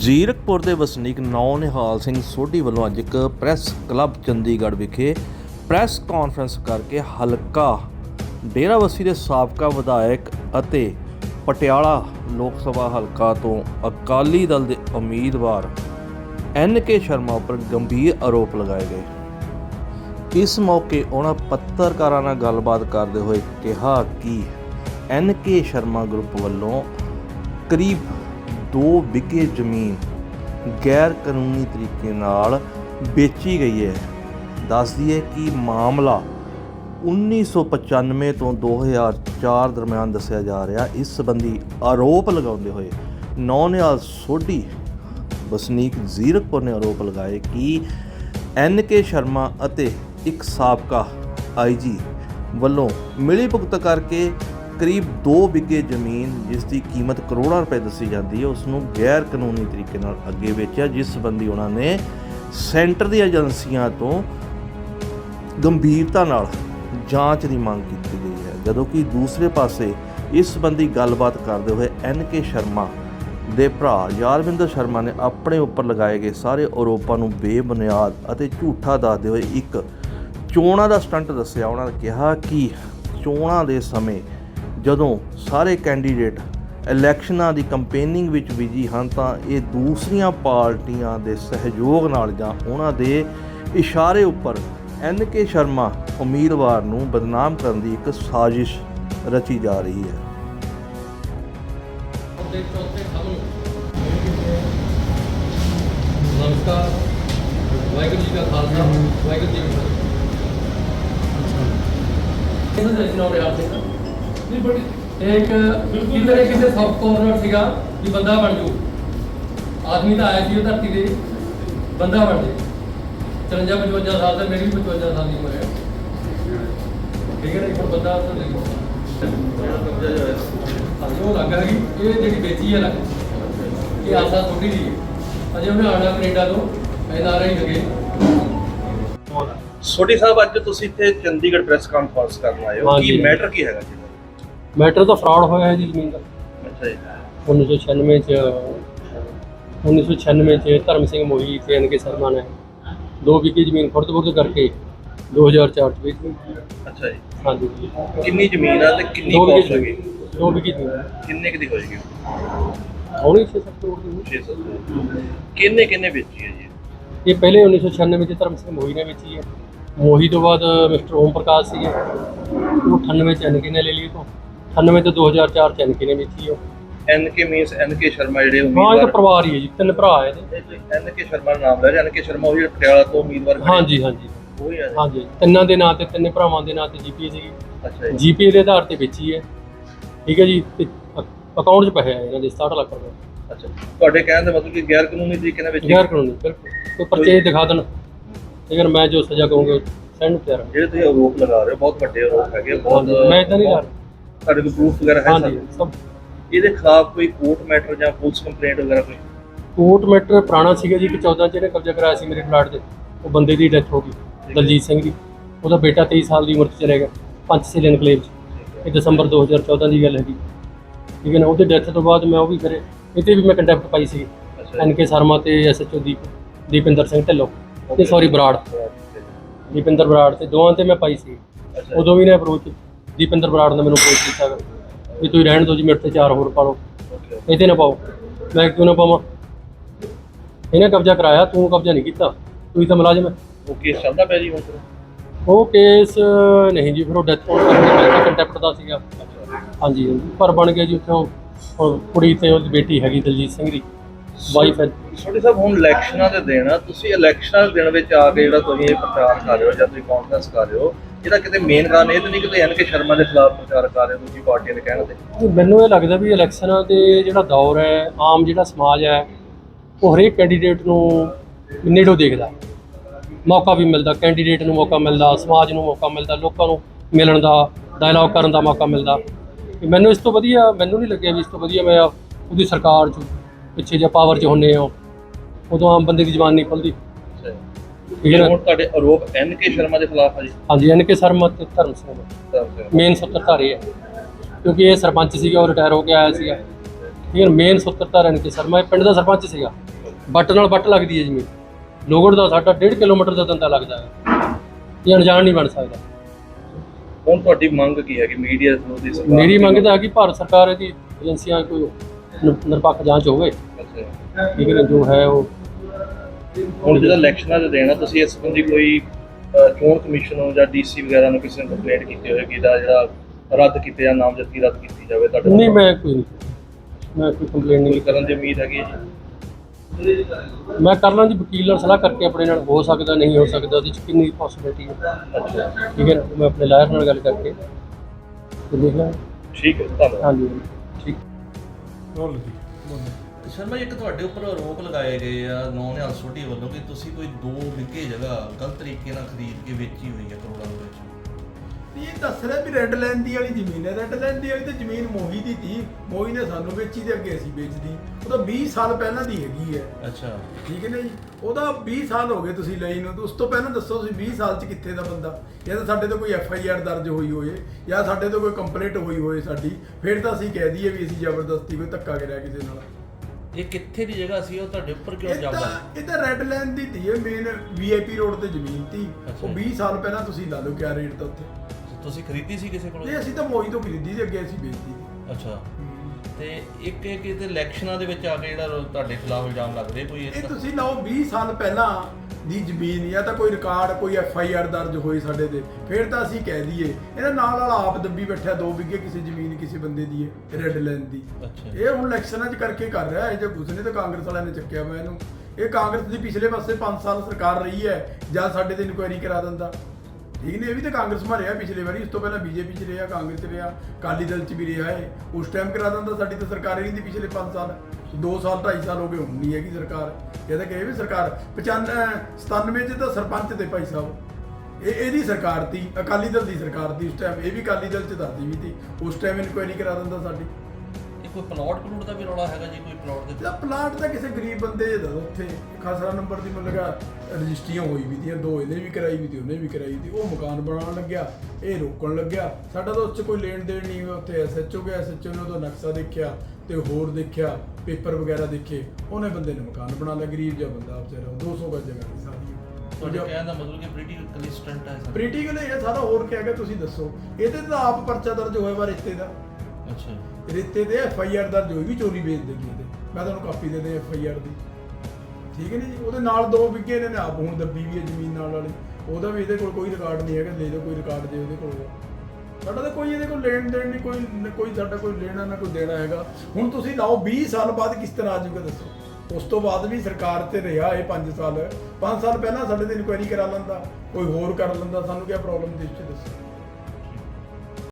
ਜ਼ੀਰਕਪੁਰ ਦੇ ਵਸਨੀਕ ਨੌ ਨਿਹਾਲ ਸਿੰਘ ਸੋਢੀ ਵੱਲੋਂ ਅੱਜ ਇੱਕ ਪ੍ਰੈਸ ਕਲੱਬ ਚੰਡੀਗੜ੍ਹ ਵਿਖੇ ਪ੍ਰੈਸ ਕਾਨਫਰੰਸ ਕਰਕੇ ਹਲਕਾ ਡੇਰਾਬੱਸੀ ਦੇ ਸਾਬਕਾ ਵਿਧਾਇਕ ਅਤੇ ਪਟਿਆਲਾ ਲੋਕ ਸਭਾ ਹਲਕਾ ਤੋਂ ਅਕਾਲੀ ਦਲ ਦੇ ਉਮੀਦਵਾਰ ਐਨ ਕੇ ਸ਼ਰਮਾ ਉੱਪਰ ਗੰਭੀਰ ਆਰੋਪ ਲਗਾਏ ਗਏ। ਇਸ ਮੌਕੇ ਉਹਨਾਂ ਪੱਤਰਕਾਰਾਂ ਨਾਲ ਗੱਲਬਾਤ ਕਰਦੇ ਹੋਏ ਕਿਹਾ ਕਿ ਐਨ ਕੇ ਸ਼ਰਮਾ ਗਰੁੱਪ ਵੱਲੋਂ ਕਰੀਬ 2 ਵਿਗੇ ਜ਼ਮੀਨ ਗੈਰ ਕਾਨੂੰਨੀ ਤਰੀਕੇ ਨਾਲ ਵੇਚੀ ਗਈ ਹੈ। ਦੱਸਦੀ ਹੈ ਕਿ ਮਾਮਲਾ 1995 ਤੋਂ 2004 ਦਰਮਿਆਨ ਦੱਸਿਆ ਜਾ ਰਿਹਾ। ਇਸ ਸੰਬੰਧੀ ਆਰੋਪ ਲਗਾਉਂਦੇ ਹੋਏ ਨੌਨਿਆਲ ਸੋਢੀ, ਵਸਨੀਕ ਜ਼ੀਰਕਪੁਰ ਨੇ ਆਰੋਪ ਲਗਾਏ ਕਿ ਐਨ ਕੇ ਸ਼ਰਮਾ ਅਤੇ ਇੱਕ ਸਾਬਕਾ ਆਈਜੀ ਵੱਲੋਂ ਮਿਲੀ ਭੁਗਤ ਕਰਕੇ ਕਰੀਬ 2 ਵਿਗੇ ਜ਼ਮੀਨ ਜਿਸ ਦੀ ਕੀਮਤ ਕਰੋੜਾਂ ਰੁਪਏ ਦੱਸੀ ਜਾਂਦੀ ਹੈ ਉਸ ਨੂੰ ਗੈਰ ਕਾਨੂੰਨੀ ਤਰੀਕੇ ਨਾਲ ਅੱਗੇ ਵੇਚਿਆ, ਜਿਸ ਸੰਬੰਧੀ ਉਹਨਾਂ ਨੇ ਸੈਂਟਰ ਦੀ ਏਜੰਸੀਆਂ ਤੋਂ ਗੰਭੀਰਤਾ ਨਾਲ ਜਾਂਚ ਦੀ ਮੰਗ ਕੀਤੀ ਗਈ ਹੈ। ਜਦੋਂ ਕਿ ਦੂਸਰੇ ਪਾਸੇ ਇਸ ਸੰਬੰਧੀ ਗੱਲਬਾਤ ਕਰਦੇ ਹੋਏ ਐਨ ਕੇ ਸ਼ਰਮਾ ਦੇ ਭਰਾ ਯਾਰਵਿੰਦਰ ਸ਼ਰਮਾ ਨੇ ਆਪਣੇ ਉੱਪਰ ਲਗਾਏ ਗਏ ਸਾਰੇ ਆਰੋਪਾਂ ਨੂੰ ਬੇਬੁਨਿਆਦ ਅਤੇ ਝੂਠਾ ਦੱਸਦੇ ਹੋਏ ਇੱਕ ਚੋਣਾਂ ਦਾ ਸਟੰਟ ਦੱਸਿਆ। ਉਹਨਾਂ ਨੇ ਕਿਹਾ ਕਿ ਚੋਣਾਂ ਦੇ ਸਮੇਂ ਜਦੋਂ ਸਾਰੇ ਕੈਂਡੀਡੇਟ ਇਲੈਕਸ਼ਨਾਂ ਦੀ ਕੰਪੇਨਿੰਗ ਵਿੱਚ ਬਿਜ਼ੀ ਹਨ ਤਾਂ ਇਹ ਦੂਸਰੀਆਂ ਪਾਰਟੀਆਂ ਦੇ ਸਹਿਯੋਗ ਨਾਲ ਜਾਂ ਉਹਨਾਂ ਦੇ ਇਸ਼ਾਰੇ ਉੱਪਰ ਐਨ ਕੇ ਸ਼ਰਮਾ ਉਮੀਦਵਾਰ ਨੂੰ ਬਦਨਾਮ ਕਰਨ ਦੀ ਇੱਕ ਸਾਜ਼ਿਸ਼ ਰਚੀ ਜਾ ਰਹੀ ਹੈ। ਨਮਸਕਾਰ। ਵਾਹਿਗੁਰੂ ਜੀ ਕਾ ਖਾਲਸਾ। ਵਾਹਿਗੁਰੂ ਜੀ ਕੀ ਫਤਿਹ। ਇਹਨਾਂ ਦੇ ਨਾਮ ਰਿਆਲ ਸਿੰਘ ਨਹੀਂ ਬੜੀ ਇੱਕ ਕਿਤੇ ਕਿਸੇ ਸੌਫਟ ਕਾਰਨਰ ਸੀਗਾ ਕਿ ਬੰਦਾ ਬਣ ਜੂ ਆਦਮੀ ਤਾਂ ਆਇਆ ਸੀ ਉਹ ਧਰਤੀ ਦੇ ਬੰਦਾ ਬਣ ਜੇ 53 55 ਸਾਲ ਦਾ ਮੇਰੀ ਵੀ 55 ਸਾਲ ਦੀ ਉਮਰ ਹੈ। ਠੀਕ ਹੈ ਨਾ ਇੱਕ ਬੰਦਾ ਤਾਂ ਦੇਖੋ। ਅਜੇ ਉਹ ਲੱਗਾ ਕਿ ਇਹ ਜਿਹੜੀ ਵੇਚੀ ਹੈ ਲੱਗ ਇਹ ਆਸਾ ਥੋੜੀ ਦੀ ਹੈ। ਅਜੇ ਉਹਨੇ ਆਣਾ ਕੈਨੇਡਾ ਤੋਂ ਐਨ ਆਰ ਆਈ ਲਗੇ। ਸੋਢੀ ਸਾਹਿਬ ਅੱਜ ਤੁਸੀਂ ਇੱਥੇ ਚੰਡੀਗੜ੍ਹ ਪ੍ਰੈਸ ਕਾਨਫਰੰਸ ਕਰਨ ਆਏ ਹੋ। ਕੀ ਮੈਟਰ ਕੀ ਹੈਗਾ ਜੀ? ਮੈਟਰ ਤਾਂ ਫਰਾਡ ਹੋਇਆ ਹੈ ਜੀ ਜ਼ਮੀਨ ਦਾ। ਅੱਛਾ ਜੀ। 1996 ਚ 1996 ਚ ਧਰਮ ਸਿੰਘ ਮੋਹੀ ਤੇ ਐਨ ਕੇ ਸ਼ਰਮਾ ਨੇ ਦੋ ਵਿਗੇ ਜ਼ਮੀਨ ਖੁਰਦ ਬੁਰਦ ਕਰਕੇ 2004 ਚ ਵੇਚ ਅੱਛਾ ਜੀ। ਹਾਂਜੀ। ਕਿੰਨੀ ਜ਼ਮੀਨ ਆ ਤੇ ਕਿੰਨੀ ਦੋ ਕੋਸਟ ਵਿਗੇ ਹੈਗੀ ਦੋ ਵਿਗੇ ਜ਼ਮੀਨ। ਕਿੰਨੇ ਕੁ ਦੀ ਹੋਏਗੀ ਹੋਣੀ 6-7 ਕਰੋੜ ਦੀ ਹੋਣੀ। 600 ਕਿੰਨੇ ਕਿੰਨੇ ਵੇਚੀ ਹੈ ਜੀ? ਇਹ ਪਹਿਲੇ 1996 ਚ ਧਰਮ ਸਿੰਘ ਮੋਹੀ ਨੇ ਵੇਚੀ ਹੈ। ਮੋਹੀ ਤੋਂ ਬਾਅਦ ਮਿਸਟਰ ਓਮ ਪ੍ਰਕਾਸ਼ ਸੀਗੇ। ਉਹ 98 ਚ ਐਨਕੇ ਨੇ ਲੈ ਲਈ ਤੋਂ 98 ਤੋਂ 2004 ਚ ਐਨਕੇ ਨੇ ਵੇਚੀ ਉਹ। ਐਨ ਕੇ ਮੀਨਸ ਐਨ ਕੇ ਸ਼ਰਮਾ ਜਿਹੜੇ ਹਾਂ ਇਹ ਤਾਂ ਉਮੀਦਵਾਰ ਪਰਿਵਾਰ ਹੀ ਹੈ ਜੀ ਤਿੰਨ ਭਰਾ ਹੈ ਇਹਦੇ। ਐਨ ਕੇ ਸ਼ਰਮਾ ਦਾ ਨਾਮ ਲੈ ਰਿਹਾ ਐਨ ਕੇ ਸ਼ਰਮਾ ਉਹ ਜਿਹੜਾ ਪਟਿਆਲਾ ਤੋਂ ਉਮੀਦਵਾਰ ਖੜੇ ਹਾਂਜੀ ਹਾਂਜੀ। ਉਹ ਹੀ ਹੈ ਜੀ। ਹਾਂਜੀ ਤਿੰਨਾਂ ਦੇ ਨਾਂ ਤੇ ਤਿੰਨੇ ਭਰਾਵਾਂ ਦੇ ਨਾਂ ਤੇ ਜੀਪੀ ਸੀਗੀ। ਅੱਛਾ ਜੀ। ਜੀਪੀ ਦੇ ਆਧਾਰ ਤੇ ਵੇਚੀ ਹੈ। ਠੀਕ ਹੈ ਜੀ ਤੇ ਅਕਾਊਂਟ 'ਚ ਪੈਸੇ ਆਏ ਇਹਨਾਂ ਦੇ 67 ਲੱਖ ਰੁਪਏ। ਅੱਛਾ ਤੁਹਾਡੇ ਕਹਿਣ ਦਾ ਮਤਲਬ ਕਿ ਗੈਰ ਕਾਨੂੰਨੀ ਤਰੀਕੇ ਨਾਲ ਵੇਚੀ ਗੈਰ ਕਾਨੂੰਨੀ ਬਿਲਕੁਲ। ਕੋਈ ਪਰਚੇ ਦਿਖਾ ਦੇਣ। ਅਗਰ ਮੈਂ ਜੋ ਸਜ਼ਾ ਕਹੂੰਗਾ ਸੈਂਡ ਤਿਆਰ ਹਾਂ। ਜਿਹੜੇ ਤੁਸੀਂ ਆਰੋਪ ਲਗਾ ਰਹੇ ਹੋ ਬਹੁਤ ਵੱਡੇ ਆਰੋਪ ਹੈਗੇ ਬਹੁਤ ਹਾਂਜੀ, ਮੈਂ ਇਦਾਂ ਨਹੀਂ ਕਰ ਤੁਹਾਡੇ ਕੋਲ ਪ੍ਰੂਫ ਵਗੈਰਾ ਹੈ ਹਾਂਜੀ ਸਰ ਸਭ। ਇਹਦੇ ਖਿਲਾਫ ਕੋਈ ਕੋਰਟ ਮੈਟਰ ਜਾਂ ਪੁਲਿਸ ਕੰਪਲੇਂਟ ਵਗੈਰਾ ਕੋਈ? ਕੋਰਟ ਮੈਟਰ ਪੁਰਾਣਾ ਸੀਗਾ ਜੀ ਕਿ 14 ਚ ਇਹਨੇ ਕਬਜ਼ਾ ਕਰਾਇਆ ਸੀ ਮੇਰੇ ਪਲਾਟ ਤੇ ਉਹ ਬੰਦੇ ਦੀ ਡੈਥ ਹੋ ਗਈ ਦਲਜੀਤ ਸਿੰਘ ਦੀ। ਉਹਦਾ ਬੇਟਾ 23 ਸਾਲ ਦੀ ਉਮਰ 'ਚ ਚਲੇ ਗਿਆ ਪੰਜ ਸਿਲ ਇਨਕਲੇਵ 'ਚ। ਇਹ ਦਸੰਬਰ 2014 ਦੀ ਗੱਲ ਹੈਗੀ। ਠੀਕ ਹੈ ਨਾ ਉਹਦੇ ਡੈਥ ਤੋਂ ਬਾਅਦ ਮੈਂ ਉਹ ਵੀ ਕਰੇ ਇਹ ਤੇ ਵੀ ਮੈਂ ਕੰਟੈਕਟ ਪਾਈ ਸੀ ਐਨ ਕੇ ਸ਼ਰਮਾ ਤੇ ਐਸਐਚਓ ਦੀਪ ਦੀਪਿੰਦਰ ਸਿੰਘ ਢਿੱਲੋਂ ਤੇ ਸੌਰੀ ਬਰਾੜ। ਦੀਪਿੰਦਰ ਬਰਾੜ ਤੇ ਦੋਵਾਂ ਤੇ ਮੈਂ ਪਾਈ ਸੀ। ਉਦੋਂ ਵੀ ਨੇ ਅਪਰੋਚ ਦੀਪਿੰਦਰ ਬਰਾੜ ਨੇ ਮੈਨੂੰ ਅਪਰੋਚ ਕੀਤਾ ਵੀ ਤੁਸੀਂ ਰਹਿਣ ਦਿਓ ਜੀ ਮੇਰੇ ਤੇ ਚਾਰ ਹੋਰ ਪਾ ਲਓ। ਇਹਦੇ ਨਾ ਪਾਓ। ਮੈਂ ਕਿਉਂ ਨਾ ਪਾਵਾਂ? ਇਹਨੇ ਕਬਜ਼ਾ ਕਰਾਇਆ ਤੂੰ ਕਬਜ਼ਾ ਨਹੀਂ ਕੀਤਾ। ਤੂੰ ਹੀ ਤਾਂ ਮੁਲਾਜ਼ਮ ਹੈ। ਉਹ ਕੇਸ ਚੱਲਦਾ ਪਿਆ ਜੀ ਹੁਣ? ਉਹ ਕੇਸ ਨਹੀਂ ਜੀ ਫਿਰ ਉਹ ਡੈਥ ਹੋਣ ਕਰਕੇ ਕੰਟੈਕਟ ਦਾ ਸੀਗਾ। ਹਾਂਜੀ ਹਾਂਜੀ। ਪਰ ਬਣ ਗਿਆ ਜੀ ਉੱਥੋਂ ਉਹ। ਕੁੜੀ ਤੇ ਉਹਦੀ ਬੇਟੀ ਹੈਗੀ ਦਲਜੀਤ ਸਿੰਘ ਦੀ। ਵਾਈਫ ਹੈ। ਛੋਟੇ ਸਾਹਿਬ ਹੁਣ ਇਲੈਕਸ਼ਨਾਂ ਦੇ ਆ। ਤੁਸੀਂ ਇਲੈਕਸ਼ਨਾਂ ਦੇ ਦਿਨ ਵਿੱਚ ਆ ਕੇ ਜਿਹੜਾ ਤੁਸੀਂ ਇਹ ਪ੍ਰਚਾਰ ਕਰ ਰਹੇ ਹੋ ਜਾਂ ਤੁਸੀਂ ਕਾਨਫਰੰਸ ਕਰ ਰਹੇ ਹੋ ਇਹਦਾ ਕਿਤੇ ਮੇਨ ਕਾਰਨ ਇਹ ਤਾਂ ਨਹੀਂ ਕਿ ਤੁਸੀਂ ਐਨ ਕੇ ਸ਼ਰਮਾ ਦੇ ਖਿਲਾਫ ਪ੍ਰਚਾਰ ਕਰ ਰਹੇ ਹੋ ਦੂਜੀ ਪਾਰਟੀਆਂ ਦੇ ਕਹਿਣ ਤੇ। ਮੈਨੂੰ ਇਹ ਲੱਗਦਾ ਵੀ ਇਲੈਕਸ਼ਨਾਂ ਦੇ ਜਿਹੜਾ ਦੌਰ ਹੈ ਆਮ ਜਿਹੜਾ ਸਮਾਜ ਹੈ ਉਹ ਹਰੇਕ ਕੈਂਡੀਡੇਟ ਨੂੰ ਨੇੜੋਂ ਦੇਖਦਾ। ਮੌਕਾ ਵੀ ਮਿਲਦਾ ਕੈਂਡੀਡੇਟ ਨੂੰ ਮੌਕਾ ਮਿਲਦਾ ਸਮਾਜ ਨੂੰ ਮੌਕਾ ਮਿਲਦਾ ਲੋਕਾਂ ਨੂੰ ਮਿਲਣ ਦਾ ਡਾਇਲੌਗ ਕਰਨ ਦਾ ਮੌਕਾ ਮਿਲਦਾ। ਤੇ ਮੈਨੂੰ ਇਸ ਤੋਂ ਵਧੀਆ ਮੈਨੂੰ ਨਹੀਂ ਲੱਗਿਆ ਵੀ ਇਸ ਤੋਂ ਵਧੀਆ ਮੈਂ ਉਹਦੀ ਸਰਕਾਰ 'ਚ ਪਿੱਛੇ ਜੇ ਪਾਵਰ 'ਚ ਹੁੰਨੇ ਆ ਉਦੋਂ ਆਮ ਬੰਦੇ ਦੀ ਜ਼ਬਾਨ ਨਹੀਂ ਖੁੱਲਦੀ। ਠੀਕ ਹੈ ਹੁਣ ਨਾ ਤੁਹਾਡੇ ਆਰੋਪ ਐਨ ਕੇ ਸ਼ਰਮਾ ਦੇ ਖਿਲਾਫ ਆ ਜੀ? ਹਾਂਜੀ ਐਨ ਕੇ ਸਰਮਤ ਤੇ ਧਰਮ ਸਿੰਘ ਮੇਨ ਸੂਤਰਧਾਰੀ ਹੈ। ਕਿਉਂਕਿ ਇਹ ਸਰਪੰਚ ਸੀਗਾ ਉਹ ਰਿਟਾਇਰ ਹੋ ਕੇ ਆਇਆ ਸੀਗਾ। ਠੀਕ ਹੈ ਮੇਨ ਸੂਤਰਧਾਰ ਐਨ ਕੇ ਸ਼ਰਮਾ ਇਹ ਪਿੰਡ ਦਾ ਸਰਪੰਚ ਸੀਗਾ। ਬੱਟ ਨਾਲ ਬੱਟ ਲੱਗਦੀ ਹੈ ਜ਼ਮੀਨ। ਲੋਗੜ ਦਾ ਸਾਡਾ 1.5 ਕਿਲੋਮੀਟਰ ਦਾ ਦੰਦਾ ਲੱਗਦਾ ਹੈ। ਇਹ ਅਣਜਾਣ ਨਹੀਂ ਬਣ ਸਕਦਾ। ਹੁਣ ਤੁਹਾਡੀ ਮੰਗ ਕੀ ਹੈ ਕਿ ਮੀਡੀਆ ਨੂੰ ਦੀ ਮੇਰੀ ਮੰਗ ਤਾਂ ਹੈ ਕਿ ਭਾਰਤ ਸਰਕਾਰ ਇਹਦੀ ਏਜੰਸੀਆਂ ਕੋਈ ਨਿਰ- ਨਿਰਪੱਖ ਜਾਂਚ ਹੋਵੇ। ਠੀਕ ਹੈ ਜੋ ਹੈ ਉਹ ਹੁਣ ਜਿਹੜਾ ਇਲੈਕਸ਼ਨਾਂ ਦੇ ਦੇਣਾ ਤੁਸੀਂ ਇਸ ਸੰਬੰਧੀ ਕੋਈ ਚੋਣ ਕਮਿਸ਼ਨ ਨੂੰ ਜਾਂ ਡੀਸੀ ਵਗੈਰਾ ਨੂੰ ਕਿਸੇ ਨੂੰ ਕੰਪਲੇਂਟ ਕੀਤੀ ਹੋਵੇਗੀ ਦਾ ਜਿਹੜਾ ਰੱਦ ਕੀਤੇ ਜਾਂ ਨਾਮਜ਼ਦਗੀ ਰੱਦ ਕੀਤੀ ਜਾਵੇ ਤੁਹਾਡੇ ਨਹੀਂ ਮੈਂ ਕੋਈ ਨਹੀਂ। ਮੈਂ ਕੋਈ ਕੰਪਲੇਂਟ ਨਹੀਂ ਕਰਨ ਦੀ ਉਮੀਦ ਹੈਗੀ ਹੈ ਜੀ? ਮੈਂ ਕਰ ਲਾਂ ਜੀ ਵਕੀਲ ਨਾਲ ਸਲਾਹ ਕਰਕੇ ਆਪਣੇ ਨਾਲ ਹੋ ਸਕਦਾ ਨਹੀਂ ਹੋ ਸਕਦਾ ਉਹਦੇ ਚ ਕਿੰਨੀ ਪੋਸਿਬਿਲਿਟੀ ਹੈ। ਠੀਕ ਹੈ ਮੈਂ ਆਪਣੇ ਲਾਇਰ ਨਾਲ ਗੱਲ ਕਰਕੇ ਤੇ ਦੇਖ ਲਾਂ। ਠੀਕ ਹੈ ਧੰਨਵਾਦ। ਹਾਂਜੀ ਠੀਕ। ਸ਼ਰਮਾ ਜੀ, ਇੱਕ ਤੁਹਾਡੇ ਉੱਪਰ ਆਰੋਪ ਲਗਾਏ ਗਏ ਆ ਨੌ ਨਿਹਾਲ ਸੋਢੀ ਵੱਲੋਂ ਕਿ ਤੁਸੀਂ ਕੋਈ 2 ਵਿਗੇ ਜਗ੍ਹਾ ਗਲਤ ਤਰੀਕੇ ਨਾਲ ਖਰੀਦ ਕੇ ਵੇਚੀ ਹੋਈ ਹੈ ਕਰੋੜਾਂ ਦੇ ਵਿੱਚ ਇਹ ਦੱਸ ਰਿਹਾ ਵੀ ਰੈੱਡ ਲੈਂਡ ਦੀ ਵਾਲੀ ਜ਼ਮੀਨ ਹੈ। ਰੈੱਡ ਲੈਂਡ ਦੀ ਵਾਲੀ ਤੇ ਜ਼ਮੀਨ ਮੋਹੀ ਦੀ ਤੀ ਮੋਹੀ ਨੇ ਸਾਨੂੰ ਵੇਚੀ ਤੇ ਅੱਗੇ ਅਸੀਂ ਵੇਚਦੀ। ਉਹ ਤਾਂ 20 ਸਾਲ ਪਹਿਲਾਂ ਦੀ ਹੈਗੀ ਹੈ। ਅੱਛਾ। ਠੀਕ ਹੈ ਨਾ ਜੀ? ਉਹਦਾ 20 ਸਾਲ ਹੋ ਗਏ ਤੁਸੀਂ ਲਈ ਨੂੰ। ਤੇ ਉਸ ਤੋਂ ਪਹਿਲਾਂ ਦੱਸੋ ਤੁਸੀਂ 20 ਸਾਲ ਚ ਕਿੱਥੇ ਦਾ ਬੰਦਾ? ਜਾਂ ਤਾਂ ਸਾਡੇ ਤੇ ਕੋਈ ਐਫ ਆਈ ਆਰ ਦਰਜ ਹੋਈ ਹੋਏ ਜਾਂ ਸਾਡੇ ਤੇ ਕੋਈ ਕੰਪਲੇਂਟ ਹੋਈ ਹੋਏ ਸਾਡੀ। ਫਿਰ ਤਾਂ ਅਸੀਂ ਕਹਿ ਦਈਏ ਵੀ ਅਸੀਂ ਜ਼ਬਰਦਸਤੀ ਕੋਈ ਧੱਕਾ ਕਰਿਆ ਕਿਸੇ ਨਾਲ। ਇਹ ਕਿੱਥੇ ਦੀ ਜਗ੍ਹਾ ਸੀ ਉਹ ਤੁਹਾਡੇ ਉੱਪਰ ਕਿਉਂ ਇਹ ਤਾਂ ਇਹ ਤਾਂ ਰੈੱਡ ਲੈਂਡ ਦੀ ਤੀ ਹੈ ਮੇਨ ਵੀਆਈਪੀ ਰੋਡ ਤੇ ਜ਼ਮੀਨ ਤੀ ਅੱਛਾ। ਉਹ ਜੀ। 20 ਸਾਲ ਪਹਿਲਾਂ ਤੁਸੀਂ ਲਾ ਲਓ ਕਿਆ ਰੇਟ ਤਾਂ ਉੱਥੇ। ਤੁਸੀਂ ਖਰੀਦੀ ਸੀ ਕਿਸੇ ਕੋਲੋਂ? ਨਹੀਂ ਅਸੀਂ ਤਾਂ ਮੋਹੀ ਤੋਂ ਖਰੀਦੀ ਸੀ ਅੱਗੇ ਅਸੀਂ ਵੇਚਦੀ ਸੀ ਅੱਛਾ। ਤੇ ਇੱਕ ਇੱਕ ਇਹਦੇ ਇਲੈਕਸ਼ਨਾਂ ਦੇ ਵਿੱਚ ਆ ਕੇ ਜਿਹੜਾ ਤੁਹਾਡੇ ਖਿਲਾਫ ਇਲਜ਼ਾਮ ਲੱਗ ਰਿਹਾ ਕੋਈ ਇਹ ਤੁਸੀਂ ਲਾਓ 20 ਸਾਲ ਪਹਿਲਾਂ ਦੀ ਜ਼ਮੀਨ ਜਾਂ ਤਾਂ ਕੋਈ ਰਿਕਾਰਡ ਕੋਈ ਐਫ ਆਈ ਆਰ ਦਰਜ ਹੋਈ ਸਾਡੇ ਤੇ। ਫਿਰ ਤਾਂ ਅਸੀਂ ਕਹਿ ਦਈਏ ਇਹਦਾ ਨਾਲ ਨਾਲ ਆਪ ਦੱਬੀ ਬੈਠਾ ਦੋ ਵਿਗੇ ਕਿਸੇ ਜ਼ਮੀਨ ਕਿਸੇ ਬੰਦੇ ਦੀ ਹੈ ਰੈੱਡ ਲੈਂਡ ਦੀ। ਅੱਛਾ। ਇਹ ਹੁਣ ਇਲੈਕਸ਼ਨਾਂ 'ਚ ਕਰਕੇ ਕਰ ਰਿਹਾ ਇਹ ਜੇ ਗੁੱਸਨੇ ਤਾਂ ਕਾਂਗਰਸ ਵਾਲਿਆਂ ਨੇ ਚੱਕਿਆ ਮੈਂ ਇਹਨੂੰ। ਇਹ ਕਾਂਗਰਸ ਦੀ ਪਿਛਲੇ ਪਾਸੇ 5 ਸਾਲ ਸਰਕਾਰ ਰਹੀ ਹੈ ਜਾਂ ਸਾਡੇ ਤੇ ਇਨਕੁਆਇਰੀ ਕਰਾ ਦਿੰਦਾ। ਠੀਕ ਨੇ ਇਹ ਵੀ ਤਾਂ ਕਾਂਗਰਸ ਮਾ ਰਿਹਾ ਪਿਛਲੇ ਵਾਰੀ ਉਸ ਤੋਂ ਪਹਿਲਾਂ ਬੀਜੇਪੀ 'ਚ ਰਿਹਾ, ਕਾਂਗਰਸ 'ਚ ਰਿਹਾ ਕਾਲੀ ਦਲ 'ਚ ਵੀ ਰਿਹਾ ਹੈ ਉਸ ਟਾਈਮ ਕਰਾ ਦਿੰਦਾ, ਸਾਡੀ ਤਾਂ ਸਰਕਾਰ ਹੀ ਨਹੀਂ ਦੀ ਪਿਛਲੇ 5 ਸਾਲ। 2 ਸਾਲ 2.5 ਸਾਲ ਹੋ ਗਏ, ਹੁਣ ਨਹੀਂ ਹੈਗੀ ਸਰਕਾਰ। ਇਹ ਕਿ ਇਹ ਵੀ ਸਰਕਾਰ 95 97 'ਚ ਤਾਂ ਸਰਪੰਚ ਤੇ ਭਾਈ ਸਾਹਿਬ। ਇਹ, ਇਹਦੀ ਸਰਕਾਰ ਤੀ, ਅਕਾਲੀ ਦਲ ਦੀ ਸਰਕਾਰ ਤੀ ਉਸ ਟਾਈਮ ਇਹ ਵੀ ਅਕਾਲੀ ਦਲ 'ਚ ਦੱਸਦੀ ਵੀ ਤੀ। ਉਸ ਟਾਈਮ ਇਨਕੁਆਇਰੀ ਕਰਾ ਦਿੰਦਾ ਸਾਡੀ। ਕੋਈ ਪਲਾਟ ਪਲੂਟ ਦਾ ਵੀ ਰੌਲਾ ਹੈਗਾ ਜੀ ਕੋਈ ਪਲਾਟ ਦੇ ਇਹਦਾ ਪਲਾਟ ਤਾਂ ਕਿਸੇ ਗਰੀਬ ਬੰਦੇ ਦੇ ਦੋ ਉੱਥੇ ਖਾਸਰਾ ਨੰਬਰ ਦੀ ਮਤਲਬ ਲਗਾ ਰਜਿਸਟਰੀਆਂ ਹੋਈ ਵੀ ਦੀਆਂ ਦੋ ਇਹਨੇ ਵੀ ਕਰਾਈ ਵੀ ਤੀ ਉਹਨੇ ਵੀ ਕਰਾਈ ਤੀ ਉਹ ਮਕਾਨ ਬਣਾਉਣ ਲੱਗਿਆ ਇਹ ਰੋਕਣ ਲੱਗਿਆ। ਸਾਡਾ ਤਾਂ ਉਸ 'ਚ ਕੋਈ ਲੈਣ ਦੇਣ ਨਹੀਂ ਹੋਇਆ ਉੱਥੇ ਐਸਐਚਓ ਗਿਆ ਐਸਐਚਓ ਨੇ ਉਹਦਾ ਨਕਸ਼ਾ ਦੇਖਿਆ ਤੇ ਹੋਰ ਦੇਖਿਆ ਪੇਪਰ ਵਗੈਰਾ ਦੇਖੇ ਉਹਨੇ ਬੰਦੇ ਨੇ ਮਕਾਨ ਬਣਾ ਲਿਆ ਗਰੀਬ ਜਿਹਾ ਬੰਦਾ ਵਿਚਾਰਾ 200 ਗਜ ਜਗ੍ਹਾ ਦੀ ਸਾਰੀ। ਤੁਹਾਡੇ ਕਹਿਣ ਦਾ ਮਤਲਬ ਕਿ ਪ੍ਰੀਟੀ ਕਲਿਸਟੈਂਟ ਹੈ ਸਰ ਪ੍ਰੀਟੀਕਲ ਇਹ ਸਾਰਾ ਹੋਰ ਕਿਹਾ ਗਿਆ ਤੁਸੀਂ ਦੱਸੋ ਇਹਦੇ ਤੇ ਤਾਂ ਆਪ ਪਰਚਾ ਦਰਜ ਹੋਇਆ ਵਾ ਰਿਸ਼ਤੇ ਦਾ। ਅੱਛਾ। ਰੇਤੇ ਤੇ ਐਫ ਆਈ ਆਰ ਦਰਜ ਹੋਈ ਵੀ ਚੋਰੀ ਵੇਚ ਦੇਗੀ ਇਹਦੇ ਮੈਂ ਤੁਹਾਨੂੰ ਕਾਪੀ ਦੇ ਦੇ ਐਫ ਆਈ ਆਰ ਦੀ। ਠੀਕ ਹੈ ਨਹੀਂ ਜੀ? ਉਹਦੇ ਨਾਲ ਦੋ ਵਿਗੇ ਨੇ ਆਪ ਹੁਣ ਦੱਬੀ ਵੀ ਹੈ ਜ਼ਮੀਨ ਨਾਲ ਵਾਲੀ। ਉਹਦਾ ਵੀ ਇਹਦੇ ਕੋਲ ਕੋਈ ਰਿਕਾਰਡ ਨਹੀਂ ਹੈਗਾ, ਲੈ ਲਓ ਕੋਈ ਰਿਕਾਰਡ ਦੇ ਉਹਦੇ ਕੋਲ ਸਾਡਾ ਤਾਂ ਕੋਈ ਇਹਦੇ ਕੋਲ ਲੈਣ ਦੇਣ ਨਹੀਂ, ਕੋਈ ਨਾ ਕੋਈ ਸਾਡਾ ਕੋਈ ਲੈਣਾ, ਨਾ ਕੋਈ ਦੇਣਾ ਹੈਗਾ। ਹੁਣ ਤੁਸੀਂ ਲਾਓ 20 ਸਾਲ ਬਾਅਦ ਕਿਸ ਤਰ੍ਹਾਂ ਆ ਜਾਊਗਾ ਦੱਸੋ? ਉਸ ਤੋਂ ਬਾਅਦ ਵੀ ਸਰਕਾਰ ਤੇ ਰਿਹਾ ਇਹ 5 ਸਾਲ। 5 ਸਾਲ ਪਹਿਲਾਂ ਸਾਡੇ ਤੇ ਇਨਕੁਆਇਰੀ ਕਰਾ ਲੈਂਦਾ, ਕੋਈ ਹੋਰ ਕਰ ਲੈਂਦਾ, ਸਾਨੂੰ ਕੀ ਪ੍ਰੋਬਲਮ ਦੇ ਵਿੱਚ ਦੱਸੋ?